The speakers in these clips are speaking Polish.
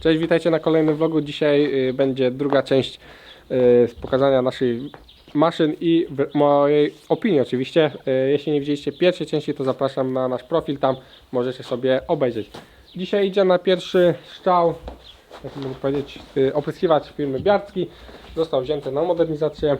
Cześć, witajcie na kolejnym vlogu. Dzisiaj y, będzie druga część y, pokazania naszej maszyn i mojej opinii oczywiście. Y, Jeśli nie widzieliście pierwszej części, to zapraszam na nasz profil, tam możecie sobie obejrzeć. Dzisiaj idzie na pierwszy strzał, jak mogę powiedzieć, y, opryskiwacz firmy Biarski. Został wzięty na modernizację.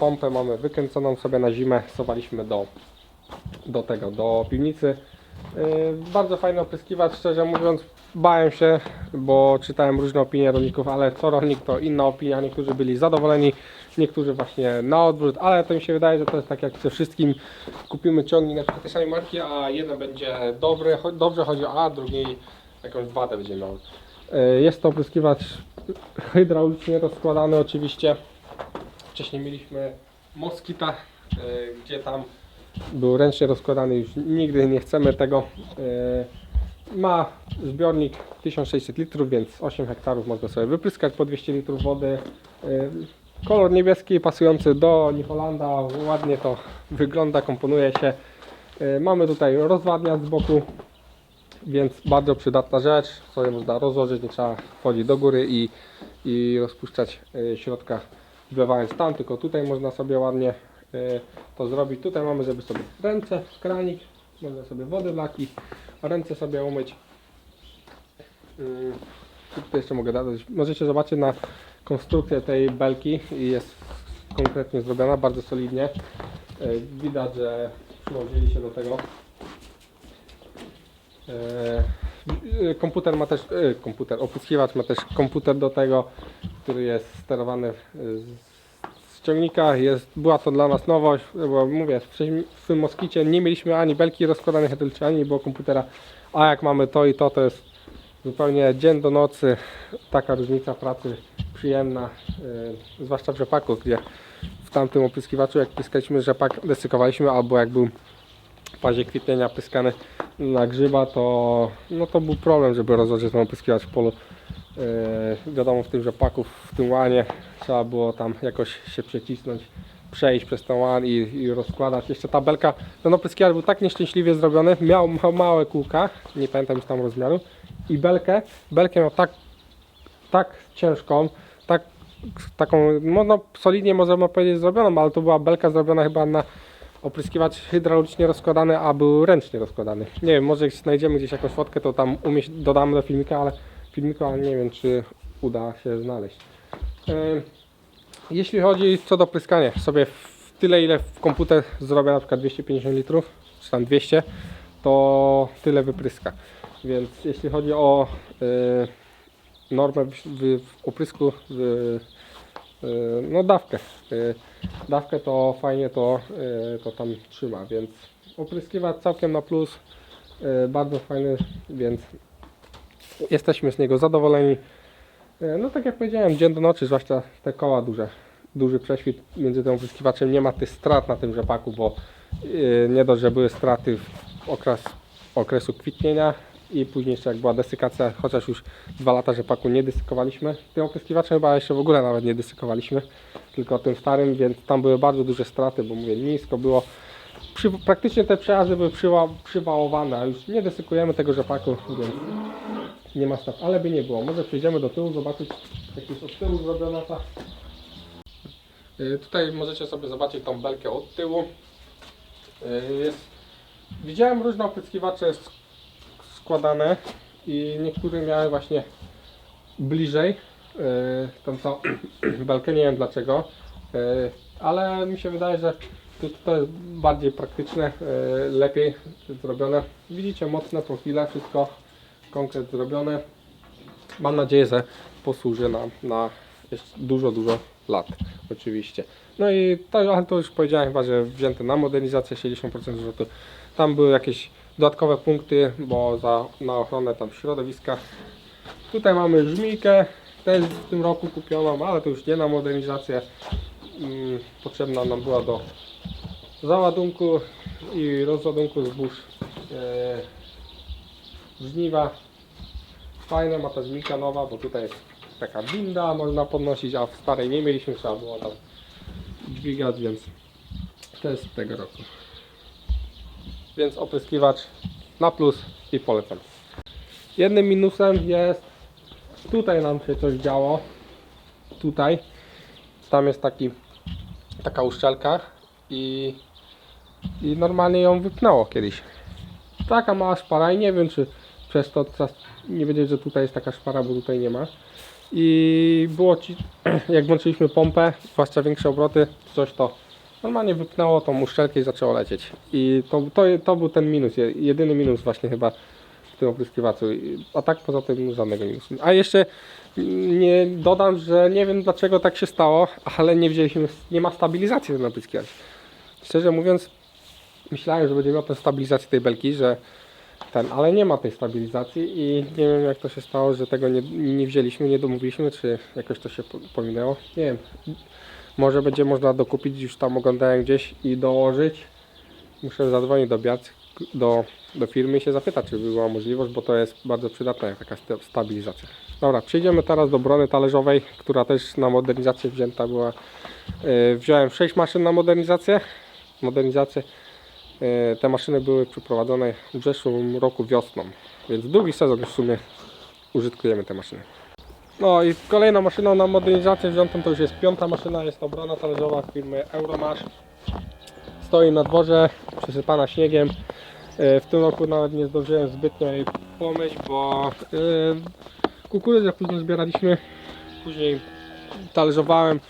Pompę mamy wykręconą sobie na zimę, schowaliśmy do, do tego, do piwnicy. Bardzo fajny opryskiwacz, szczerze mówiąc, bałem się, bo czytałem różne opinie rolników, ale co rolnik to inna opinia. Niektórzy byli zadowoleni, niektórzy właśnie na odwrót, ale to mi się wydaje, że to jest tak jak ze wszystkim. Kupimy ciągnik na przykład tej samej marki, a jeden będzie dobry, dobrze chodzi, a drugi jakąś wadę będzie miał. Yy, Jest to opryskiwacz hydraulicznie rozkładany oczywiście. Wcześniej mieliśmy Moskita, yy, gdzie tam był ręcznie rozkładany, już nigdy nie chcemy tego. Ma zbiornik 1600 litrów, więc 8 hektarów można sobie wypryskać po 200 litrów wody. Yy, Kolor niebieski pasujący do New Hollanda, ładnie to wygląda, komponuje się. Yy, Mamy tutaj rozwadniacz z boku, więc bardzo przydatna rzecz. Sobie można rozłożyć, nie trzeba wchodzić do góry i, i rozpuszczać yy, środka wlewając tam, tylko tutaj można sobie ładnie to zrobić. Tutaj mamy, żeby sobie ręce, kranik, można sobie wody wlaki, ręce sobie umyć. Yy, Tutaj jeszcze mogę dodać. Możecie zobaczyć na konstrukcję tej belki i jest konkretnie zrobiona, bardzo solidnie. Yy, Widać, że przyłożyli się do tego. Yy, Komputer ma też, yy, komputer, opryskiwacz ma też komputer do tego, który jest sterowany z ciągnika. Jest, była to dla nas nowość, bo mówię, w tym Moskicie nie mieliśmy ani belki rozkładanej hydraulicznie, ani było komputera, a jak mamy to i to, to jest zupełnie dzień do nocy, taka różnica pracy przyjemna, yy, zwłaszcza w rzepaku, gdzie w tamtym opryskiwaczu jak pyskaliśmy rzepak, desykowaliśmy, albo jak był w fazie kwietnienia pyskany na grzyba, to, no to był problem, żeby rozłożyć ten opryskiwacz w polu. Yy, wiadomo, w tym rzepaku, w tym łanie trzeba było tam jakoś się przecisnąć, przejść przez ten łan i, i rozkładać. Jeszcze ta belka, ten opryskiwacz był tak nieszczęśliwie zrobiony, miał ma, małe kółka, nie pamiętam już tam rozmiaru, i belkę, belkę miał tak, tak ciężką, tak, taką, no, no solidnie możemy powiedzieć zrobioną, ale to była belka zrobiona chyba na opryskiwacz hydraulicznie rozkładany, a był ręcznie rozkładany. Nie wiem, może znajdziemy gdzieś jakąś fotkę, to tam umieść, dodamy do filmika, ale filmiku, ale nie wiem, czy uda się znaleźć. Jeśli chodzi co do pryskania, sobie w tyle ile w komputer zrobię na przykład 250 litrów, czy tam 200, to tyle wypryska. Więc jeśli chodzi o yy, normę w, oprysku, yy, no dawkę, yy, dawkę to fajnie to, to tam trzyma, więc opryskiwacz całkiem na plus, bardzo fajny, więc jesteśmy z niego zadowoleni. E, No tak jak powiedziałem, dzień do nocy, zwłaszcza te koła duże, duży prześwit między tym opryskiwaczem, nie ma tych strat na tym rzepaku, bo yy, nie dość, że były straty w okres, okresu kwitnienia i później jeszcze jak była desykacja, chociaż już dwa lata rzepaku nie desykowaliśmy. Tym opryskiwaczem chyba jeszcze w ogóle nawet nie desykowaliśmy, tylko tym starym, więc tam były bardzo duże straty, bo mówię, nisko było. Przy, praktycznie te przejazdy były przywa, przywałowane, a już nie desykujemy tego rzepaku, więc nie ma staw, ale by nie było. Może przejdziemy do tyłu, zobaczyć jak jest od tyłu zrobiona ta. Y, Tutaj możecie sobie zobaczyć tą belkę od tyłu. Y, Jest... Widziałem różne opryskiwacze sk- składane i niektóre miały właśnie bliżej y, tą całą belkę, nie wiem dlaczego, ale mi się wydaje, że to, to jest bardziej praktyczne, y, lepiej zrobione. Widzicie mocne profile, wszystko konkret zrobione. Mam nadzieję, że posłuży nam na dużo, dużo lat oczywiście. No i to, ale to już powiedziałem chyba, że wzięte na modernizację 60% zwrotu. Tam były jakieś dodatkowe punkty, bo za, na ochronę tam środowiska. Tutaj mamy żmijkę, też w tym roku kupioną, ale to już nie na modernizację. Mm, potrzebna nam była do załadunku i rozładunku zbóż. E, żniwa. Fajna ma ta żmika nowa, bo tutaj jest taka winda, można podnosić, a w starej nie mieliśmy, trzeba było tam dźwigać, więc to jest tego roku. Więc opryskiwacz na plus i polecam. Jednym minusem jest Tutaj nam się coś działo. Tutaj. Tam jest taki, taka uszczelka i, i normalnie ją wypnęło kiedyś. Taka mała szpara i nie wiem czy przez to teraz nie wiedzieć, że tutaj jest taka szpara, bo tutaj nie ma. I było ci, jak włączyliśmy pompę, zwłaszcza większe obroty, coś to normalnie wypnęło tą uszczelkę i zaczęło lecieć. I to, to, to był ten minus, je- jedyny minus właśnie chyba w tym opryskiwaczu. A tak poza tym żadnego minusu. A jeszcze nie dodam, że nie wiem dlaczego tak się stało, ale nie wzięliśmy, nie ma stabilizacji ten opryskiwacz. Szczerze mówiąc, myślałem, że będzie miał tę stabilizację tej belki, że ten, ale nie ma tej stabilizacji i nie wiem jak to się stało, że tego nie, nie wzięliśmy, nie domówiliśmy, czy jakoś to się po- pominęło. Nie wiem. Może będzie można dokupić, już tam oglądałem gdzieś i dołożyć. Muszę zadzwonić do Biac, do, do firmy i się zapytać, czy była możliwość, bo to jest bardzo przydatna taka sta- stabilizacja. Dobra, przejdziemy teraz do brony talerzowej, która też na modernizację wzięta była. Yy, wziąłem 6 maszyn na modernizację. Modernizację. Yy, Te maszyny były przeprowadzone w zeszłym roku wiosną, więc drugi sezon w sumie użytkujemy te maszyny. No i kolejną maszyną na modernizację wziętą to już jest piąta maszyna, jest to brona talerzowa firmy Euromasz. Stoi na dworze, przysypana śniegiem. E, W tym roku nawet nie zdążyłem zbytnio jej pomyć, bo e, kukurydzę później zbieraliśmy, później talerzowałem.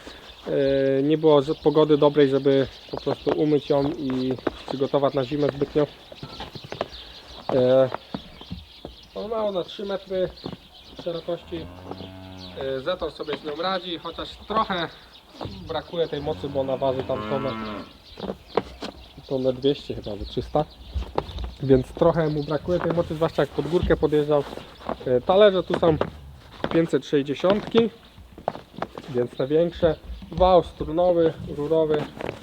E, Nie było pogody dobrej, żeby po prostu umyć ją i przygotować na zimę zbytnio. E, Ona ma na 3 metry szerokości. E, Zetor sobie z nią radzi, chociaż trochę brakuje tej mocy, bo ona waży tam tonę, tonę 200 chyba, albo 300. Więc trochę mu brakuje tej mocy, zwłaszcza jak pod górkę podjeżdżał. Talerze tu są 560, więc te większe. Wał strunowy, rurowy,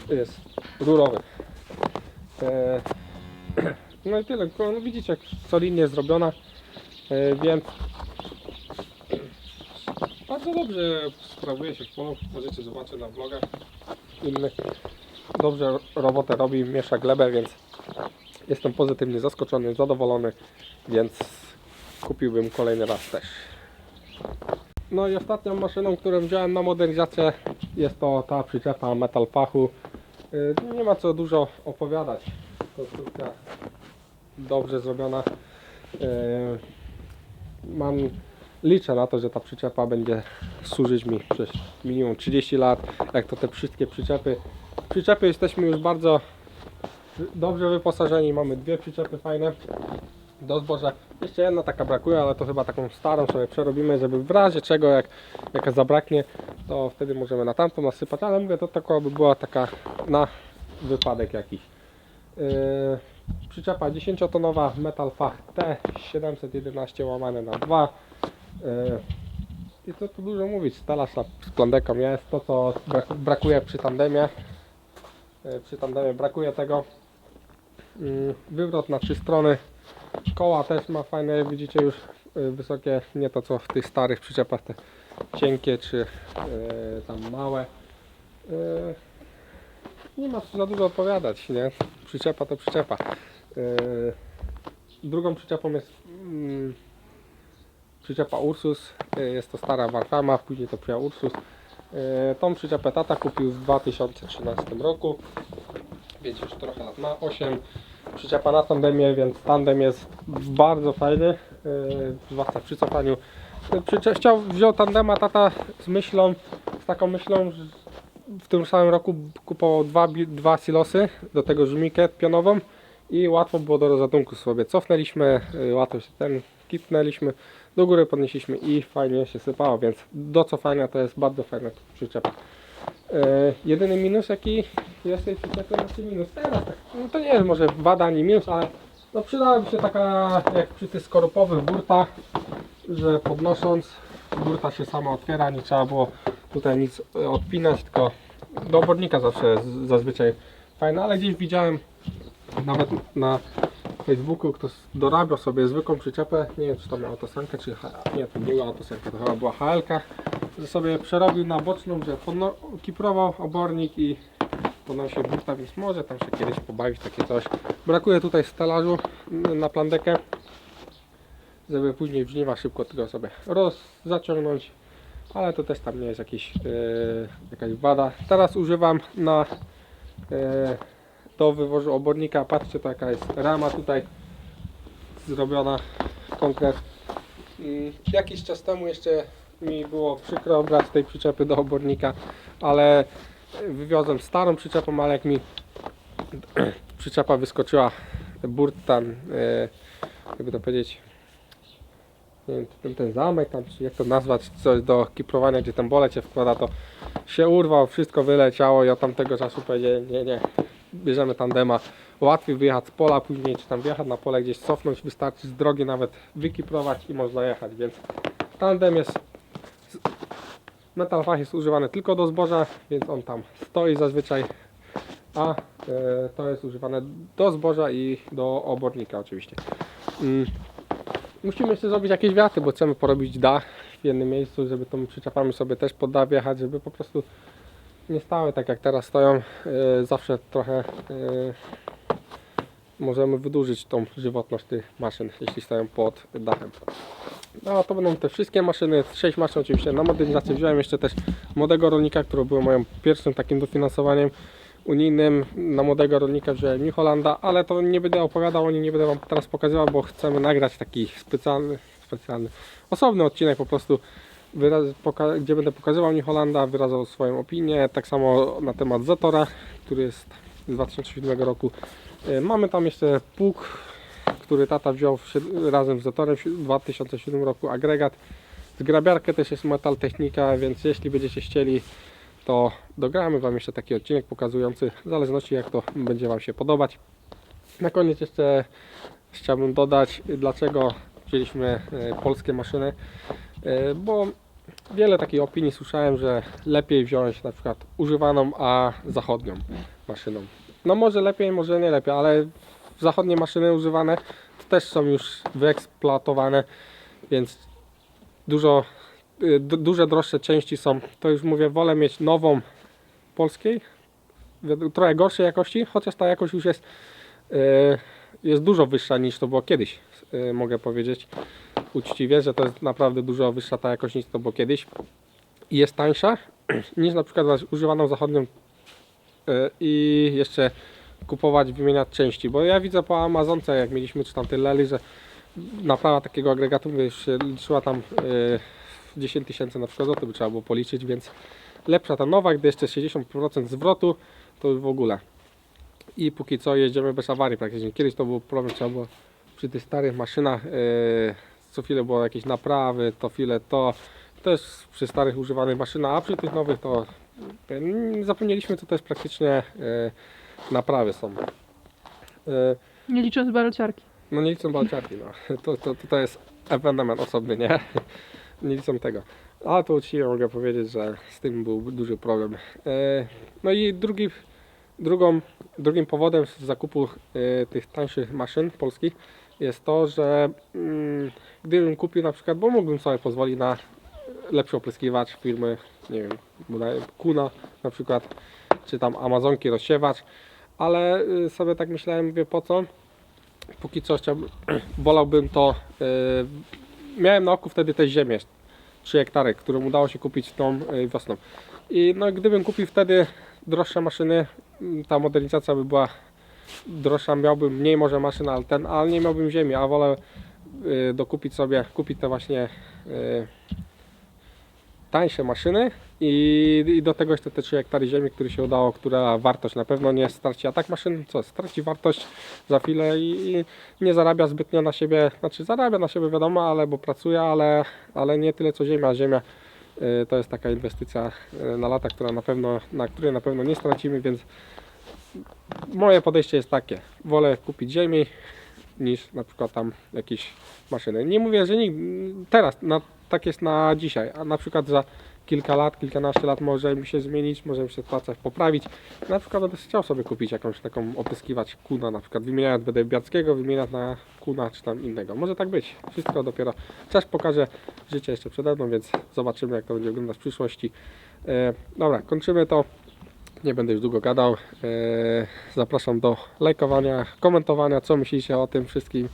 jest rurowy. E, No i tyle. No widzicie, jak solidnie zrobiona, E, więc bardzo dobrze sprawuje się w polu. Możecie zobaczyć na vlogach innych. Dobrze robotę robi, miesza glebę, więc jestem pozytywnie zaskoczony, zadowolony, więc kupiłbym kolejny raz też. No i ostatnią maszyną, którą wziąłem na modernizację jest to ta przyczepa Metal Fachu. Yy, Nie ma co dużo opowiadać. Konstrukcja dobrze zrobiona. Yy, Mam liczę na to, że ta przyczepa będzie służyć mi przez minimum 30 lat, jak to te wszystkie przyczepy. Przyczepy jesteśmy już bardzo dobrze wyposażeni, mamy dwie przyczepy fajne do zboża. Jeszcze jedna taka brakuje, ale to chyba taką starą sobie przerobimy, żeby w razie czego, jak jaka zabraknie, to wtedy możemy na tamtą nasypać, ale mówię, to taka by była taka na wypadek jakiś. Yy, przyczepa 10-tonowa Metal Fach T711 łamane na 2. Yy, I co tu dużo mówić, stelaż na- z plandeką jest, to co brak, brakuje przy tandemie. Yy, Przy tandemie brakuje tego. Yy, Wywrot na trzy strony. Koła też ma fajne, jak widzicie już yy, wysokie, nie to co w tych starych przyczepach, te cienkie czy yy, tam małe. Yy, nie ma za dużo odpowiadać, nie? Przyczepa to przyczepa. Drugą przyczepą jest mm, przyczepa Ursus. Jest to stara Warhama, później to przyjechał Ursus. Tą przyczepę tata kupił w 2013 roku, więc już trochę lat ma. 8 przyczepa tandemie, więc tandem jest bardzo fajny, yy, zwłaszcza przy cofaniu. Yy, chciał, wziął tandema tata z myślą, z taką myślą, że w tym samym roku kupował dwa, dwa silosy, do tego żmikę pionową i łatwo było do rozładunku sobie. Cofnęliśmy, y, łatwo się ten kitnęliśmy, do góry podnieśliśmy i fajnie się sypało, więc do cofania to jest bardzo fajna przyczepa. Y, jedyny minus jaki jest tej przyczepy, znaczy minus. Teraz, tak, no to nie jest może wada ani minus, ale no przydałaby się taka jak przy tych skorupowych burtach, że podnosząc burta się sama otwiera, nie trzeba było tutaj nic e, odpinać, tylko do obornika zawsze jest zazwyczaj fajne, ale gdzieś widziałem nawet na Facebooku ktoś dorabiał sobie zwykłą przyczepę, nie wiem czy to miała autosankę, czy nie, to nie była autosanka, to chyba była HLK, że sobie przerobił na boczną, że kiprował obornik i podnosił burta, więc może tam się kiedyś pobawić takie coś. Brakuje tutaj stelażu na plandekę. żeby później w żniwa szybko tylko sobie roz zaciągnąć, ale to też tam nie jest jakiś, e, jakaś wada. Teraz używam na e, do wywozu obornika, patrzcie to jaka jest rama tutaj zrobiona konkret. Mm, Jakiś czas temu jeszcze mi było przykro brać tej przyczepy do obornika, ale wywiozłem starą przyczepą, ale jak mi przyczepa wyskoczyła burtan, e, jakby to powiedzieć, nie wiem, ten, ten zamek tam, czy jak to nazwać, coś do kiprowania, gdzie ten bolec się wkłada, to się urwał, wszystko wyleciało i od tamtego czasu powiedziałem, nie, nie, bierzemy tandema, łatwiej wyjechać z pola później, czy tam wjechać na pole gdzieś cofnąć, wystarczy z drogi nawet wykiprować i można jechać, więc tandem jest Metal fach jest używany tylko do zboża, więc on tam stoi zazwyczaj, a e, to jest używane do zboża i do obornika oczywiście. Mm. Musimy jeszcze zrobić jakieś wiaty, bo chcemy porobić dach w jednym miejscu, żeby tą przyczepami sobie też pod dach wjechać, żeby po prostu nie stały tak jak teraz stoją. E, zawsze trochę e, możemy wydłużyć tą żywotność tych maszyn, jeśli stoją pod dachem. No to będą te wszystkie maszyny, 6 maszyn oczywiście. Na modernizację wziąłem jeszcze też młodego rolnika, który był moim pierwszym takim dofinansowaniem unijnym. Na młodego rolnika wziąłem New Hollanda, ale to nie będę opowiadał, nie będę Wam teraz pokazywał, bo chcemy nagrać taki specjalny, specjalny osobny odcinek po prostu, wyraz, gdzie będę pokazywał New Hollanda, wyrażał swoją opinię, tak samo na temat Zatora, który jest z 2007 roku. E, Mamy tam jeszcze pług, który tata wziął razem z Zatorem w 2007 roku, agregat. Zgrabiarkę też jest Metal Technika, więc jeśli będziecie chcieli, to dogramy Wam jeszcze taki odcinek pokazujący, w zależności jak to będzie Wam się podobać. Na koniec jeszcze chciałbym dodać, dlaczego wzięliśmy e, polskie maszyny, E, bo wiele takich opinii słyszałem, że lepiej wziąć na przykład używaną, a zachodnią maszyną. No może lepiej, może nie lepiej, ale zachodnie maszyny używane też są już wyeksploatowane, więc dużo, y, du- duże droższe części są. To już mówię, wolę mieć nową polskiej, trochę gorszej jakości, chociaż ta jakość już jest, y, jest dużo wyższa niż to było kiedyś, y, mogę powiedzieć uczciwie, że to jest naprawdę dużo wyższa ta jakość niż to było kiedyś i jest tańsza niż na przykład używaną zachodnią i jeszcze kupować, wymieniać części, bo ja widzę po Amazonce, jak mieliśmy czy tam tyle, że naprawa takiego agregatu się liczyła tam y, 10 tysięcy na przykład, to by trzeba było policzyć, więc lepsza ta nowa, gdy jeszcze 60% zwrotu, to w ogóle. I póki co jedziemy bez awarii praktycznie. Kiedyś to był problem, trzeba było przy tych starych maszynach, y, co chwilę było jakieś naprawy, to chwilę to, też przy starych używanych maszynach, a przy tych nowych to y, zapomnieliśmy, to też praktycznie y, naprawy są. Y, Nie licząc barociarki. no nie liczą balciarki, no. To, to, to, to jest ewenement osobny, nie? Nie liczą tego. Ale to uczciwie mogę powiedzieć, że z tym był duży problem. E, No i drugi, drugą, drugim powodem zakupu e, tych tańszych maszyn polskich jest to, że mm, gdybym kupił na przykład, bo mógłbym sobie pozwolić na lepszy opryskiwacz firmy, nie wiem, Kuna na przykład, czy tam Amazonki rozsiewacz, ale y, sobie tak myślałem, mówię po co? póki co chciałbym, wolałbym to. Yy, miałem na oku wtedy też ziemię 3 hektary, którą udało się kupić tą yy, wiosną. I no, gdybym kupił wtedy droższe maszyny, mm, ta modernizacja by była droższa, miałbym mniej może maszyn, ale ten, ale nie miałbym ziemi, a wolę dokupić sobie, kupić te właśnie tańsze maszyny i, i do tego jeszcze te 3 hektary ziemi, które się udało, która wartość na pewno nie straci, a tak maszyn co, straci wartość za chwilę i, i nie zarabia zbytnio na siebie, znaczy zarabia na siebie wiadomo, ale bo pracuje, ale, ale nie tyle co ziemia, ziemia y, to jest taka inwestycja y, na lata, która na pewno, na której na pewno nie stracimy, więc moje podejście jest takie, wolę kupić ziemi niż na przykład tam jakieś maszyny. Nie mówię, że nikt, teraz, na, tak jest na dzisiaj, a na przykład za kilka lat, kilkanaście lat może mi się zmienić, może mi się sytuacja poprawić. Na przykład będę chciał sobie kupić jakąś taką opryskiwacz kuna, na przykład wymieniając będę Biackiego, wymieniać na kuna czy tam innego. Może tak być. Wszystko dopiero czas pokaże. Życie jeszcze przede mną, więc zobaczymy jak to będzie wyglądać w przyszłości. E, dobra, kończymy to. Nie będę już długo gadał. E, zapraszam do lajkowania, komentowania, co myślicie o tym wszystkim.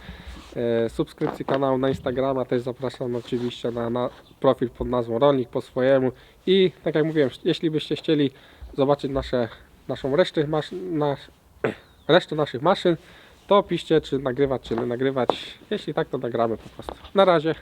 E, subskrypcji kanału na Instagrama. Też zapraszam oczywiście na, na profil pod nazwą Rolnik po swojemu. I tak jak mówiłem, jeśli byście chcieli zobaczyć nasze, naszą resztę, resztę naszych maszyn, to piszcie, czy nagrywać, czy nie nagrywać. Jeśli tak, to nagramy po prostu. Na razie.